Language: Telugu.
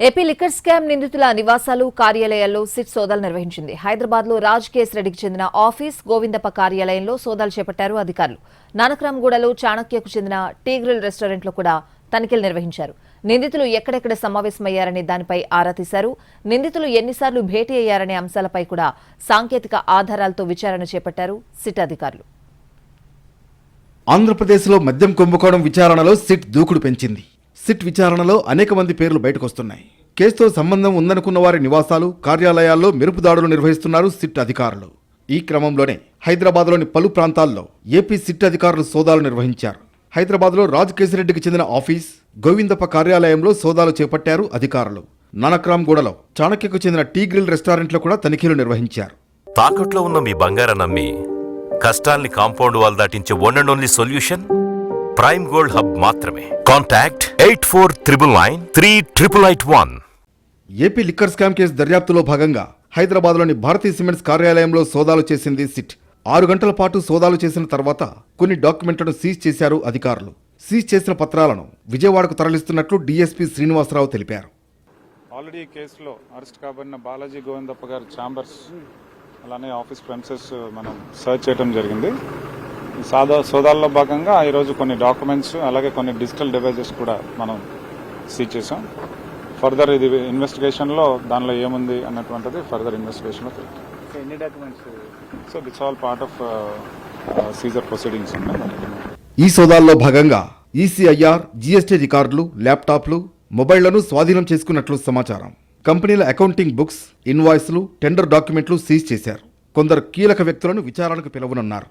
ఏపీ లిక్కర్ స్కామ్ నిందితుల నివాసాలు కార్యాలయాల్లో సిట్ సోదాలు నిర్వహించింది. హైదరాబాద్లో రాజ్ కేస్ రెడ్డికి చెందిన ఆఫీస్ గోవిందప్ప కార్యాలయంలో సోదాలు చేపట్టారు అధికారులు. నానక్రామ్గూడలో చాణక్యకు చెందిన టీగ్రిల్ రెస్టారెంట్లో కూడా తనిఖీలు నిర్వహించారు. నిందితులు ఎక్కడెక్కడ సమావేశమయ్యారనే దానిపై ఆరా తీశారు. నిందితులు ఎన్నిసార్లు భేటీ అయ్యారనే అంశాలపై కూడా సాంకేతిక ఆధారాలతో విచారణ చేపట్టారు సిట్ అధికారులు. ఆంధ్రప్రదేశ్లో మద్యం కుంభకోణం విచారణలో సిట్ దూకుడు పెంచింది. సిట్ విచారణలో అనేక మంది పేర్లు బయటకొస్తున్నాయి. కేసుతో సంబంధం ఉందనుకున్న వారి నివాసాలు కార్యాలయాల్లో మెరుపు దాడులు నిర్వహిస్తున్నారు సిట్ అధికారులు. ఈ క్రమంలోనే హైదరాబాద్లోని పలు ప్రాంతాల్లో ఏపీ సిట్ అధికారులు సోదాలు నిర్వహించారు. హైదరాబాద్లో రాజ్ చెందిన ఆఫీస్ గోవిందప్ప కార్యాలయంలో సోదాలు చేపట్టారు అధికారులు. నానక్రామ్గూడలో చాణక్యకు చెందిన టీ గ్రిల్ రెస్టారెంట్లో కూడా తనిఖీలు నిర్వహించారు. తాకట్లో ఉన్న మీ బంగారం నమ్మి కష్టాల్ని compound wall దాటించే one and only solution? Prime gold hub మాత్రమే. Contact eight four triple nine three triple eight one AP liquor scam case దర్యాప్తులో భాగంగా హైదరాబాద్లోని భారతీ సిమెంట్స్ కార్యాలయంలో సోదాలు చేసింది సిట్. ఆరు గంటల పాటు సోదాలు చేసిన తర్వాత కొన్ని డాక్యుమెంట్లను సీజ్ చేశారు అధికారులు. సీజ్ చేసిన పత్రాలను విజయవాడకు తరలిస్తున్నట్లు డీఎస్పీ శ్రీనివాసరావు తెలిపారు. ఆల్రెడీ ఈ కేసులో అరెస్ట్ కాబడిన బాలాజీ గోవిందప్ప గారి ఛాంబర్స్ అలానే ఆఫీస్ ప్రెమిసెస్ మనం సర్చ్ చేయడం జరిగింది. సాదా సోదాల్లో భాగంగా ఈరోజు కొన్ని డాక్యుమెంట్స్ అలాగే కొన్ని డిజిటల్ డివైజెస్ కూడా మనం సీజ్ చేసాం ఫర్దర్ ఇది ఇన్వెస్టిగేషన్లో దానిలో ఏముంది అన్నటువంటిది ఫర్దర్ ఇన్వెస్టిగేషన్లో తెలుస్తుంది ఎన్ని documents? So that's all part of seizure proceedings ఉన్నాయి. ఈ సోదాల్లో భాగంగా ఈసీఐఆర్ జీఎస్టీ రికార్డులు ల్యాప్టాప్లు మొబైళ్ళను స్వాధీనం చేసుకున్నట్లు సమాచారం. కంపెనీల అకౌంటింగ్ బుక్స్ ఇన్వాయిస్లు టెండర్ డాక్యుమెంట్లు సీజ్ చేశారు. కొందరు కీలక వ్యక్తులను విచారణకు పిలవనున్నారు.